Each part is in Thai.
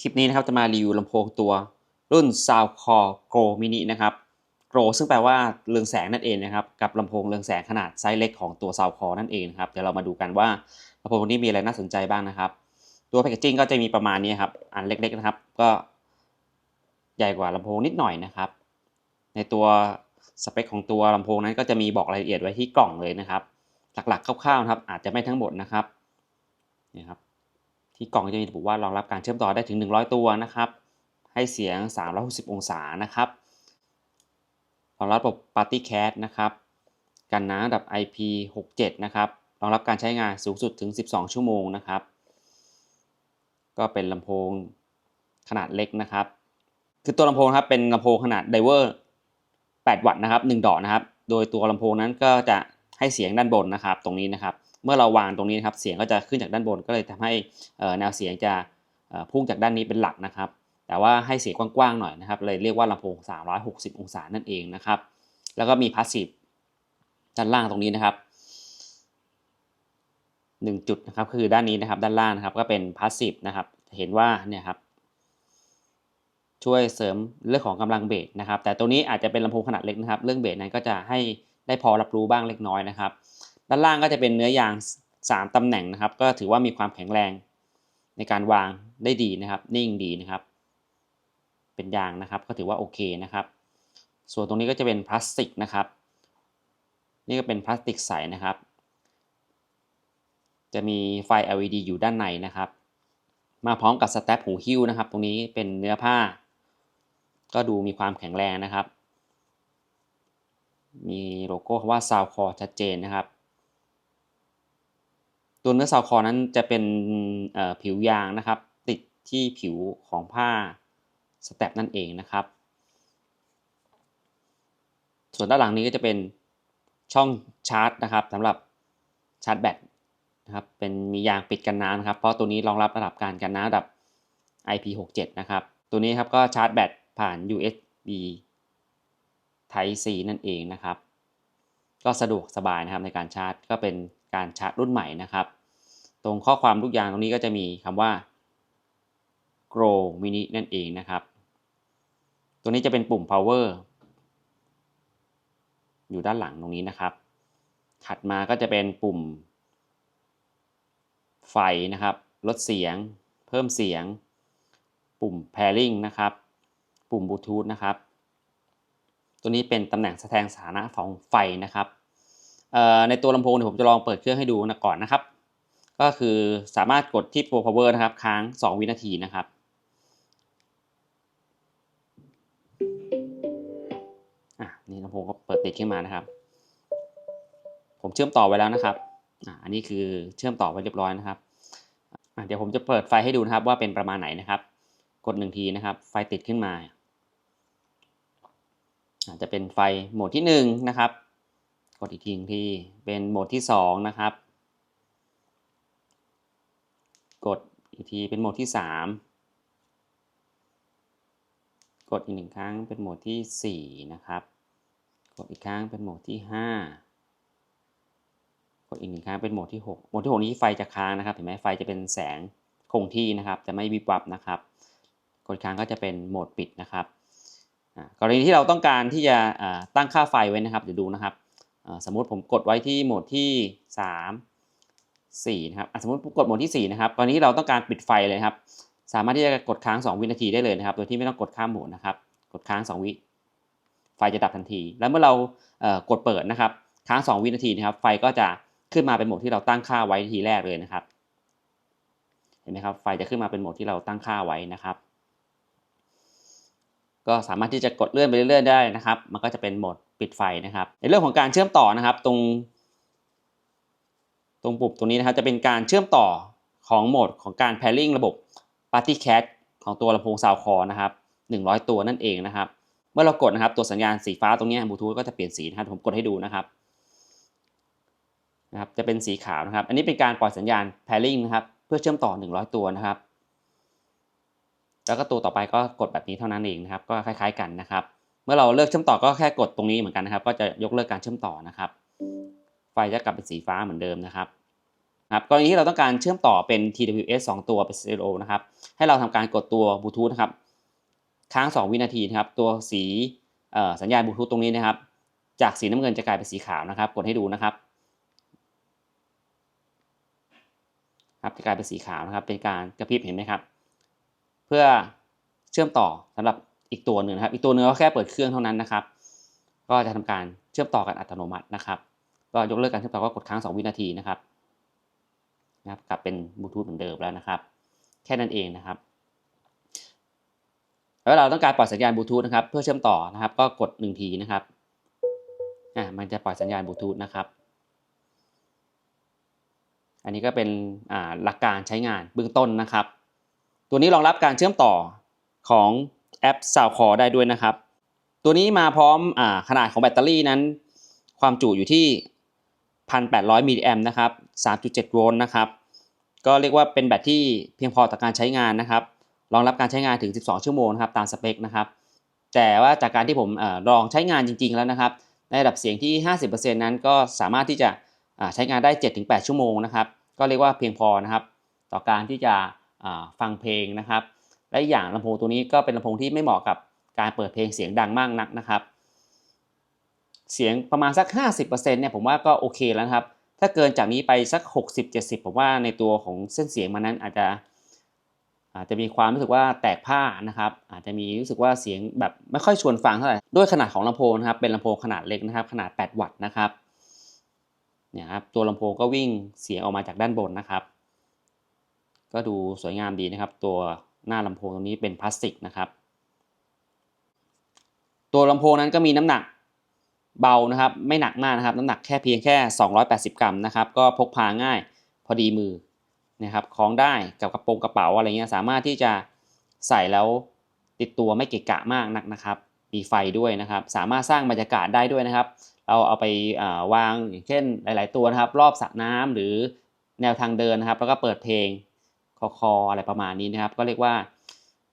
คลิปนี้นะครับจะมารีวิวลำโพงตัวรุ่น Soundcore Go Mini นะครับ Go ซึ่งแปลว่าเรืองแสงนั่นเองนะครับ กับลำโพงเรืองแสงขนาดไซส์เล็กของตัว Soundcore นั่นเองนะครับ เดี๋ยวเรามาดูกันว่าลำโพงนี้มีอะไรน่าสนใจบ้างนะครับ ตัวแพคเกจิ้งก็จะมีประมาณนี้ครับ อันเล็กๆนะครับ ก็ใหญ่กว่าลำโพงนิดหน่อยนะครับ ในตัวสเปคของตัวลำโพงนั้นก็จะมีบอกรายละเอียดไว้ที่กล่องเลยนะครับ หลักๆคร่าวๆนะครับ อาจจะไม่ทั้งหมดนะครับนี่ครับ ที่กล่องจะมีระบุว่ารองรับการเชื่อมต่อได้ถึง 100 ตัวนะครับ ให้เสียง 360 องศานะครับรองรับระบบ Party Cat นะครับกันน้ำระดับ IP67 นะครับรองรับการใช้งานสูงสุดถึง 12 ชั่วโมงนะครับ ก็เป็นลำโพงขนาดเล็กนะครับ คือตัวลำโพงครับเป็นลำโพงขนาดไดเวอร์ 8 วัตต์นะครับ 1 ดอกนะครับ โดยตัวลำโพงนั้นก็จะให้เสียงด้านบนนะครับ ตรงนี้นะครับ เมื่อเราวางตรงนี้นะครับเสียงก็จะขึ้นจากด้านบน ก็เลยทำให้แนวเสียงจะพุ่งจากด้านนี้เป็นหลักนะครับ แต่ว่าให้เสียงกว้างๆหน่อยนะครับ เลยเรียกว่าลำโพง 360 องศานั่นเองนะครับ แล้วก็มีพาสซีฟด้านล่างตรงนี้นะครับ1จุดนะครับคือด้านนี้นะครับด้านล่างนะครับก็เป็นพาสซีฟนะครับเห็นว่าเนี่ยครับช่วยเสริมเรื่องของกำลังเบสนะครับ แต่ตัวนี้อาจจะเป็นลำโพงขนาดเล็กนะครับ เรื่องเบสนั้นก็จะให้ได้พอรับรู้บ้างเล็กน้อยนะครับ ด้านล่างก็จะเป็นเนื้อยาง 3 ตำแหน่งนะครับ ก็ถือว่ามีความแข็งแรงในการวางได้ดีนะครับ นิ่งดีนะครับ เป็นยางนะครับ ก็ถือว่าโอเคนะครับ ส่วนตรงนี้ก็จะเป็นพลาสติกนะครับ นี่ก็เป็นพลาสติกใสนะครับ จะมีไฟ LED อยู่ด้านในนะครับ มาพร้อมกับสแตปหูหิ้วนะครับ ตรงนี้เป็นเนื้อผ้า ก็ดูมีความแข็งแรงนะครับ มีโลโก้คำว่า Soundcore ชัดเจนนะครับ ตัวเนื้อซาวคอนั้นจะเป็นผิวยางนะครับ ติดที่ผิวของผ้าสแตปนั่นเองนะครับ ส่วนด้านหลังนี้ก็จะเป็นช่องชาร์จนะครับสำหรับชาร์จแบตนะครับเป็นมียางปิดกันน้ำนะครับ เพราะตัวนี้รองรับระดับการกันน้ำระดับ IP67 นะครับ ตัวนี้ครับก็ชาร์จแบตผ่าน USB Type C นั่นเองนะครับ ก็สะดวกสบายนะครับในการชาร์จก็เป็นการชาร์จรุ่นใหม่นะครับ รงข้อความลูกยางตรงนี้ก็จะมีคำว่า grow mini นั่นเองนะครับ ตัวนี้จะเป็นปุ่ม power อยู่ด้านหลังตรงนี้นะครับ ถัดมาก็จะเป็นปุ่ม ไฟนะครับ ลดเสียง เพิ่มเสียง ปุ่ม pairing นะครับ ปุ่มบลูทูธนะครับ ตัวนี้เป็นตำแหน่งแสดงสถานะของไฟนะครับในตัวลำโพงเดี๋ยวผมจะลองเปิดเครื่องให้ดูนะก่อนนะครับ ก็คือสามารถกดที่ Pro Power นะครับ ค้าง 2 วินาทีนะครับ อะนี่ลำโพงก็เปิดติดขึ้นมานะครับ ผมเชื่อมต่อไว้แล้วนะครับ อะอันนี้คือเชื่อมต่อไว้เรียบร้อยนะครับอะเดี๋ยวผมจะเปิดไฟให้ดูนะครับว่าเป็นประมาณไหนนะครับ กดหนึ่งทีนะครับ ไฟติดขึ้นมาอาจจะเป็นไฟโหมดที่1นะครับ กดอีกทีที่เป็นโหมดที่2นะครับ กดอีกทีเป็นโหมดที่ 3 กดอีกหนึ่งครั้งเป็นโหมดที่ 4 นะครับ กดอีกครั้งเป็นโหมดที่ 5 กดอีกหนึ่งครั้งเป็นโหมดที่ 6 โหมดที่ 6 นี้ไฟจะค้างนะครับ เห็นไหมไฟจะเป็นแสงคงที่นะครับจะไม่วิบวับนะครับ กดค้างก็จะเป็นโหมดปิดนะครับกรณีที่เราต้องการที่จะตั้งค่าไฟไว้นะครับ เดี๋ยวดูนะครับ สมมุติผมกดไว้ที่โหมดที่ 3 4นะครับสมมติกดโหมดที่ 4 นะครับ ตอนนี้เราต้องการปิดไฟเลยครับ สามารถที่จะกดค้าง 2 วินาทีได้เลยนะครับ โดยที่ไม่ต้องกดข้ามโหมดนะครับ กดค้าง 2 วิ ไฟจะดับทันที แล้วเมื่อเรากดเปิดนะครับ ค้าง 2 วินาทีนะครับ ไฟก็จะขึ้นมาเป็นโหมดที่เราตั้งค่าไว้ทีแรกเลยนะครับ เห็นไหมครับ ไฟจะขึ้นมาเป็นโหมดที่เราตั้งค่าไว้นะครับ ก็สามารถที่จะกดเลื่อนไปเรื่อยๆได้นะครับ มันก็จะเป็นโหมดปิดไฟนะครับ ในเรื่องของการเชื่อมต่อนะครับ ตรง รงปุ่มตรงนี้นะครับจะเป็นการเชื่อมต่อของโหมดของการ pairing ระบบ Party Cat ของตัวลำโพงซาวคอนะครับ100 ตัวนั่นเองนะครับ เมื่อเรากดนะครับตัวสัญญาณสีฟ้าตรงนี้บลูทูธก็จะเปลี่ยนสีนะครับผมกดให้ดูนะครับนะครับจะเป็นสีขาวนะครับ อันนี้เป็นการปล่อยสัญญาณ pairing นะครับ เพื่อเชื่อมต่อ 100 ตัวนะครับ แล้วก็ตัวต่อไปก็กดแบบนี้เท่านั้นเองนะครับ ก็คล้าย ๆกันนะครับ เมื่อเราเลิกเชื่อมต่อก็แค่กดตรงนี้เหมือนกันนะครับ ก็จะยกเลิกการเชื่อมต่อนะครับ ไฟจะกลับเป็นสีฟ้าเหมือนเดิมนะครับ นะครับกรณีที่เราต้องการเชื่อมต่อเป็น TWS 2 ตัวเป็น stereo นะครับ ให้เราทำการกดตัวบลูทูธนะครับ ค้าง 2 วินาทีนะครับ ตัวสีสัญญาณบลูทูธตรงนี้นะครับ จากสีน้ำเงินจะกลายเป็นสีขาวนะครับ กดให้ดูนะครับ ครับจะกลายเป็นสีขาวนะครับ เป็นการกระพริบเห็นไหมครับ เพื่อเชื่อมต่อสำหรับอีกตัวหนึ่งนะครับ อีกตัวหนึงก็แค่เปิดเครื่องเท่านั้นนะครับ ก็จะทำการเชื่อมต่อกันอัตโนมัตินะครับ ก็ยกเลิกการเชื่อมต่อก็กดค้าง 2 วินาทีนะครับ นะครับกลับเป็นบลูทูธเหมือนเดิมแล้วนะครับ แค่นั้นเองนะครับ แล้วเราต้องการปล่อยสัญญาณบลูทูธนะครับ เพื่อเชื่อมต่อนะครับ ก็กด1ทีนะครับอ่ามันจะปล่อยสัญญาณบลูทูธนะครับ อันนี้ก็เป็นอ่าหลักการใช้งานเบื้องต้นนะครับ ตัวนี้รองรับการเชื่อมต่อของแอป s o u n d c o r ได้ด้วยนะครับ ตัวนี้มาพร้อมอาขนาดของแบตเตอรี่นั้น ความจุอยู่ที่ 1,800มิลลิแอมนะครับ 3.7 โวลต์นะครับ ก็เรียกว่าเป็นแบตที่เพียงพอต่อการใช้งานนะครับ รองรับการใช้งานถึง 12 ชั่วโมงครับตามสเปคนะครับ แต่ว่าจากการที่ผมอลองใช้งานจริง ๆ แล้วนะครับ ในระดับเสียงที่ 50%นั้นก็สามารถที่จะใช้งานได้ 7-8 ชั่วโมงนะครับ ก็เรียกว่าเพียงพอนะครับ ต่อการที่จะฟังเพลงนะครับ และอย่างลำโพงตัวนี้ก็เป็นลำโพงที่ไม่เหมาะกับการเปิดเพลงเสียงดังมากนักนะครับ เสียงประมาณสัก 50%เนี่ยผมว่าก็โอเคแล้วครับ ถ้าเกินจากนี้ไปสัก 60-70 ผมว่าในตัวของเส้นเสียงมันนั้นอาจจะ อาจจะมีความรู้สึกว่าแตกผ้านะครับ อาจจะมีรู้สึกว่าเสียงแบบไม่ค่อยชวนฟังเท่าไหร่ ด้วยขนาดของลำโพงนะครับ เป็นลำโพงขนาดเล็กนะครับ ขนาด 8 วัตต์นะครับเนี่ยครับตัวลำโพงก็วิ่งเสียงออกมาจากด้านบนนะครับ ก็ดูสวยงามดีนะครับ ตัวหน้าลำโพงตรงนี้เป็นพลาสติกนะครับ ตัวลำโพงนั้นก็มีน้ำหนัก เบานะครับไม่หนักมากนะครับน้ำหนักแค่เพียงแค่ 280 กรัมนะครับก็พกพาง่ายพอดีมือนะครับคล้องได้กับกระโปรงกระเป๋าอะไรเงี้ยสามารถที่จะใส่แล้วติดตัวไม่เกะกะมากนักนะครับมีไฟด้วยนะครับ สามารถสร้างบรรยากาศได้ด้วยนะครับ เราเอาไปวางอย่างเช่นหลาย ๆ ตัวนะครับ รอบสระน้ำหรือแนวทางเดินนะครับ แล้วก็เปิดเพลงคอคออะไรประมาณนี้นะครับ ก็เรียกว่า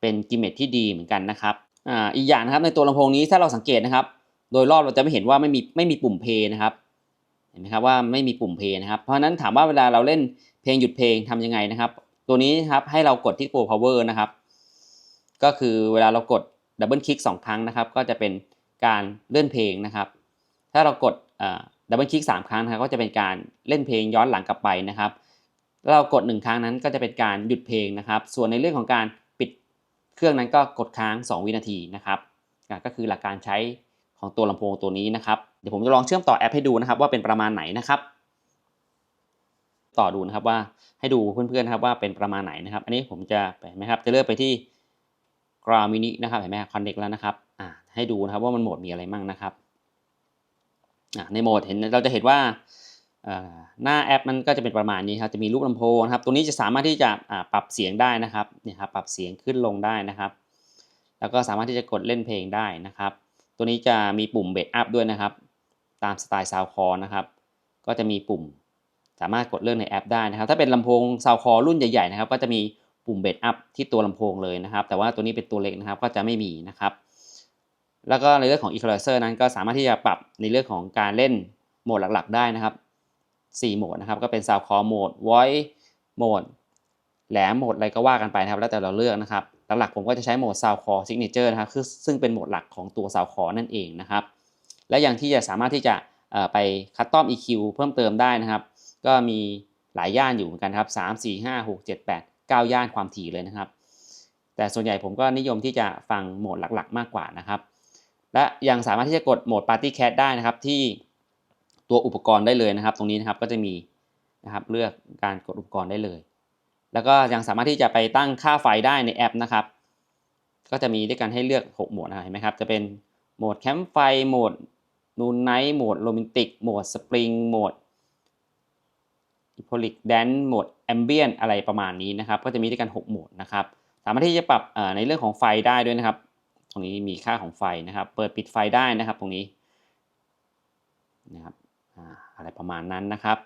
เป็นกิมเมทที่ดีเหมือนกันนะครับออีกอย่างนะครับในตัวลำโพงนี้ถ้าเราสังเกตนะครับ โดยรอบเราจะไม่เห็นว่าไม่มีไม่มีปุ่มเพย์นะครับเห็นไหมครับว่าไม่มีปุ่มเพย์นะครับเพราะฉะนั้นถามว่าเวลาเราเล่นเพลงหยุดเพลงทำยังไงนะครับ ตัวนี้ครับให้เรากดที่ตัว power นะครับ ก็คือเวลาเรากดดับเบิลคลิกสองครั้งนะครับ ก็จะเป็นการเลื่อนเพลงนะครับ ถ้าเรากดดับเบิลคลิกสามครั้งนะครับก็จะเป็นการเล่นเพลงย้อนหลังกลับไปนะครับแล้วเรากดหนึ่งครั้งนั้นก็จะเป็นการหยุดเพลงนะครับ ส่วนในเรื่องของการปิดเครื่องนั้นก็กดค้าง 2 วินาทีนะครับ ก็คือหลักการใช้ ของตัวลำโพงตัวนี้นะครับ เดี๋ยวผมจะลองเชื่อมต่อแอปให้ดูนะครับ ว่าเป็นประมาณไหนนะครับ ต่อดูนะครับว่าให้ดูเพื่อนๆนะครับว่าเป็นประมาณไหนนะครับ อันนี้ผมจะไปไหมครับจะเลือกไปที่กรามินินะครับเห็นไหมคอนเน็กแล้วนะครับอ่าให้ดูนะครับว่ามันโหมดมีอะไรมั่งนะครับอ่าในโหมดเห็นเราจะเห็นว่าหน้าแอปมันก็จะเป็นประมาณนี้ครับจะมีรูปลำโพงนะครับตรงนี้จะสามารถที่จะปรับเสียงได้นะครับเนี่ยครับปรับเสียงขึ้นลงได้นะครับ แล้วก็สามารถที่จะกดเล่นเพลงได้นะครับ ตัวนี้จะมีปุ่มเบสอัพด้วยนะครับ ตามสไตล์ซาวคอนะครับ ก็จะมีปุ่มสามารถกดเลื่อนในแอปได้นะครับ ถ้าเป็นลำโพงซาวคอรุ่นใหญ่ๆนะครับ ก็จะมีปุ่มเบสอัพที่ตัวลำโพงเลยนะครับ แต่ว่าตัวนี้เป็นตัวเล็กนะครับ ก็จะไม่มีนะครับ แล้วก็ในเรื่องของ Equalizer นั้นก็สามารถที่จะปรับในเรื่องของการเล่นโหมดหลักๆ ได้นะครับ 4 โหมดนะครับ ก็เป็นซาวคอโหมด Voice โหมดแหลมโหมดอะไรก็ว่ากันไปนะครับ แล้วแต่เราเลือกนะครับ หลักๆผมก็จะใช้โหมด Sound Core Signature นะครับคือซึ่งเป็นโหมดหลักของตัว Sound Core นั่นเองนะครับ และอย่างที่จะสามารถที่จะไปคัสตอม EQ เพิ่มเติมได้นะครับ ก็มีหลายย่านอยู่เหมือนกันครับ 3 4 5 6 7 8 9 ย่านความถี่เลยนะครับ แต่ส่วนใหญ่ผมก็นิยมที่จะฟังโหมดหลักๆ มากกว่านะครับ และยังสามารถที่จะกดโหมด Party Cat ได้นะครับ ที่ตัวอุปกรณ์ได้เลยนะครับ ตรงนี้นะครับก็จะมีนะครับเลือกการกดอุปกรณ์ได้เลย แล้วก็ยังสามารถที่จะไปตั้งค่าไฟได้ในแอปนะครับ ก็จะมีด้วยกันให้เลือก 6 โหมดนะเห็นไหมครับ จะเป็นโหมดแคมป์ไฟ โหมดนูนไนท์โหมดโรแมนติก โหมดสปริง โหมดอิโพลิกแดนโหมดแอมเบียนอะไรประมาณนี้นะครับ ก็จะมีด้วยกัน 6 โหมดนะครับ สามารถที่จะปรับในเรื่องของไฟได้ด้วยนะครับ ตรงนี้มีค่าของไฟนะครับ เปิดปิดไฟได้นะครับ ตรงนี้นะครับอะไรประมาณนั้นนะครับ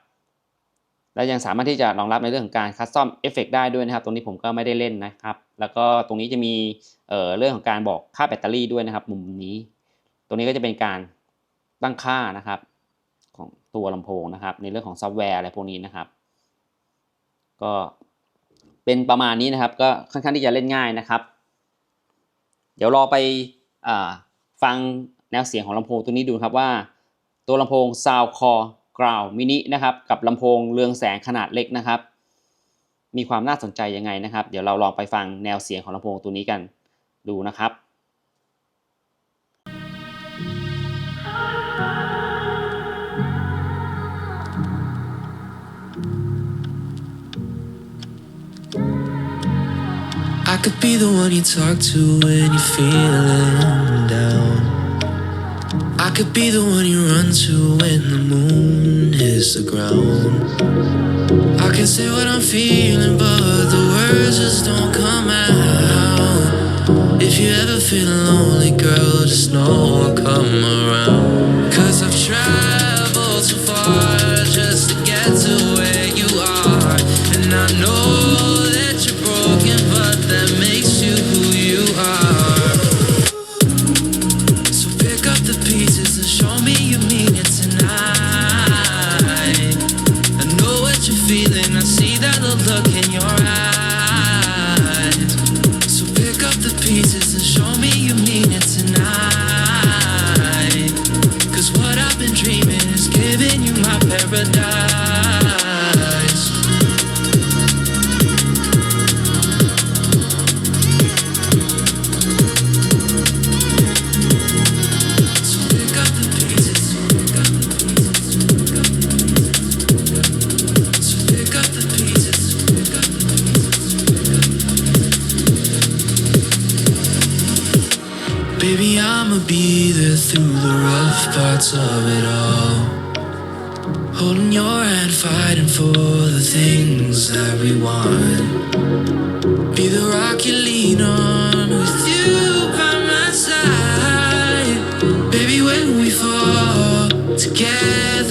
และยังสามารถที่จะรองรับในเรื่องของการคัสตอมเอฟเฟกได้ด้วยนะครับ ตรงนี้ผมก็ไม่ได้เล่นนะครับ แล้วก็ตรงนี้จะมีเเรื่องของการบอกค่าแบตเตอรี่ด้วยนะครับ มุมนี้ ตรงนี้ก็จะเป็นการตั้งค่านะครับ ของตัวลำโพงนะครับ ในเรื่องของซอฟต์แวร์อะไรพวกนี้นะครับ ก็เป็นประมาณนี้นะครับ ก็ค่อนข้างที่จะเล่นง่ายนะครับ เดี๋ยวรอไปอฟังแนวเสียงของลำโพงตัวนี้ดูครับว่า ตัวลำโพง Sound Core Ground Mini นะครับกับลำโพงเรืองแสงขนาดเล็กนะครับ มีความน่าสนใจยังไงนะครับ เดี๋ยวเราลองไปฟังแนวเสียงของลำโพงตัวนี้กันดูนะครับ I could be the one you talk to when you're feeling down. Could be the one you run to when the moon hits the ground. I can say what I'm feeling, but the words just don't come out. If you ever feel lonely, girl, just know I'll come around. Cause I've traveled so far just to get to of it all. Holding your hand, fighting for the things that we want. Be the rock you lean on with you by my side. Baby, when we fall together